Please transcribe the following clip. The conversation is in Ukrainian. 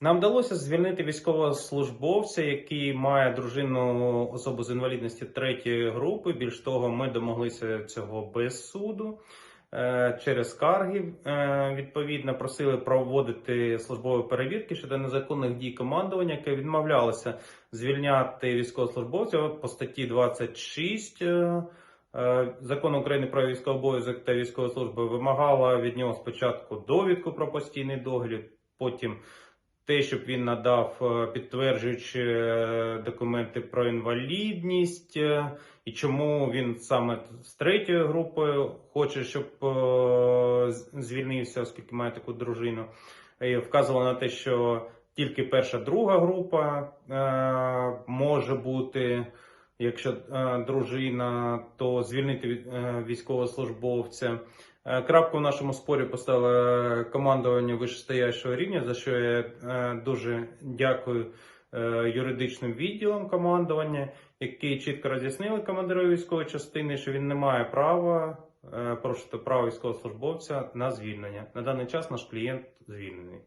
Нам вдалося звільнити військовослужбовця, який має дружину особу з інвалідності третьої групи. Більш того, ми домоглися цього без суду. Е, Через скарги е, відповідно просили проводити службові перевірки щодо незаконних дій командування, яке відмовлялося звільняти військовослужбовця по статті 26 е, Закону України про військовий обов'язок та військову службу вимагала від нього спочатку довідку про постійний догляд, потім те, щоб він надав підтверджуючі підтверджуючи е, документи про інвалідність, е, і чому він саме з третьої групи хоче, щоб е, звільнився, оскільки має таку дружину. І вказувало на те, що тільки перша друга група е, може бути. Якщо е, дружина, то звільнити від- е, військовослужбовця. Е, Крапку в нашому спорі поставило командування вищестоящого рівня, за що я дуже дякую юридичним відділам командування, які чітко роз'яснили командиру військової частини, що він не має права порушити право військовослужбовця на звільнення. На даний час наш клієнт звільнений.